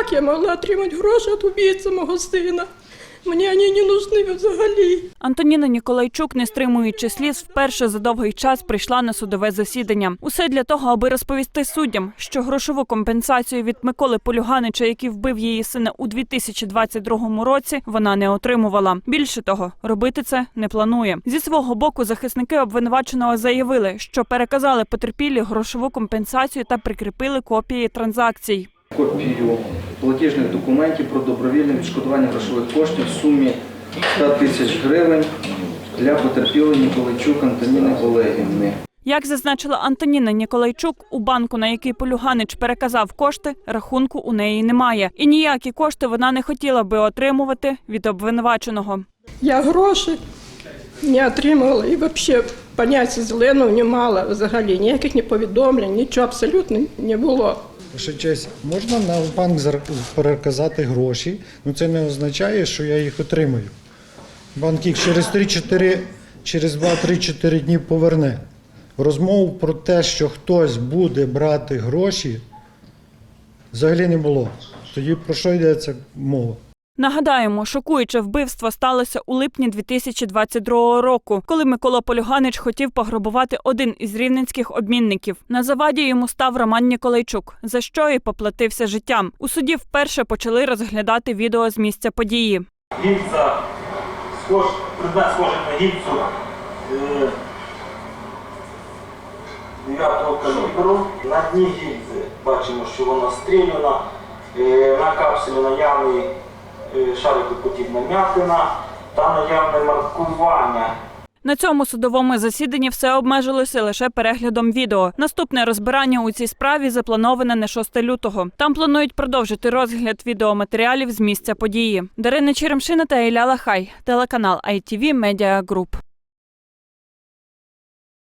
Як я могла отримати гроші від убійці мого сина? Мені вони не нужны взагалі. Антоніна Ніколайчук, не стримуючи сліз, вперше за довгий час прийшла на судове засідання. Усе для того, аби розповісти суддям, що грошову компенсацію від Миколи Полюганича, який вбив її сина у 2022 році, вона не отримувала. Більше того, робити це не планує. Зі свого боку захисники обвинуваченого заявили, що переказали потерпілі грошову компенсацію та прикріпили копії транзакцій. копію платіжних документів про добровільне відшкодування грошових коштів в сумі 100 тисяч гривень для потерпілої Ніколайчук Антоніни Олегівни. Як зазначила Антоніна Ніколайчук, у банку, на який Полюганич переказав кошти, рахунку у неї немає. І ніякі кошти вона не хотіла би отримувати від обвинуваченого. Я гроші не отримала і взагалі поняття з Леною не мала взагалі. Ніяких ні повідомлень, нічого абсолютно не було. Ваша честь, можна на банк переказати гроші, але це не означає, що я їх отримаю. Банк їх через 3-4, через 2-3-4 дні поверне. Розмов про те, що хтось буде брати гроші, взагалі не було. Тоді про що йдеться мова? Нагадаємо, шокуюче вбивство сталося у липні 2022 року, коли Микола Полюганич хотів пограбувати один із рівненських обмінників. На заваді йому став Роман Ніколайчук, за що і поплатився життям. У суді вперше почали розглядати відео з місця події. гільця, схож, предмет схожий на гільцю е, 9 калібру. На дні гільзи бачимо, що вона стріляна, е, на капсулі наявний е, шарикоподібна м'ятина та наявне маркування На цьому судовому засіданні все обмежилося лише переглядом відео. Наступне розбирання у цій справі заплановане на 6 лютого. Там планують продовжити розгляд відеоматеріалів з місця події. Дарина Черемшина та Ілля Лахай, телеканал ITV Media Group.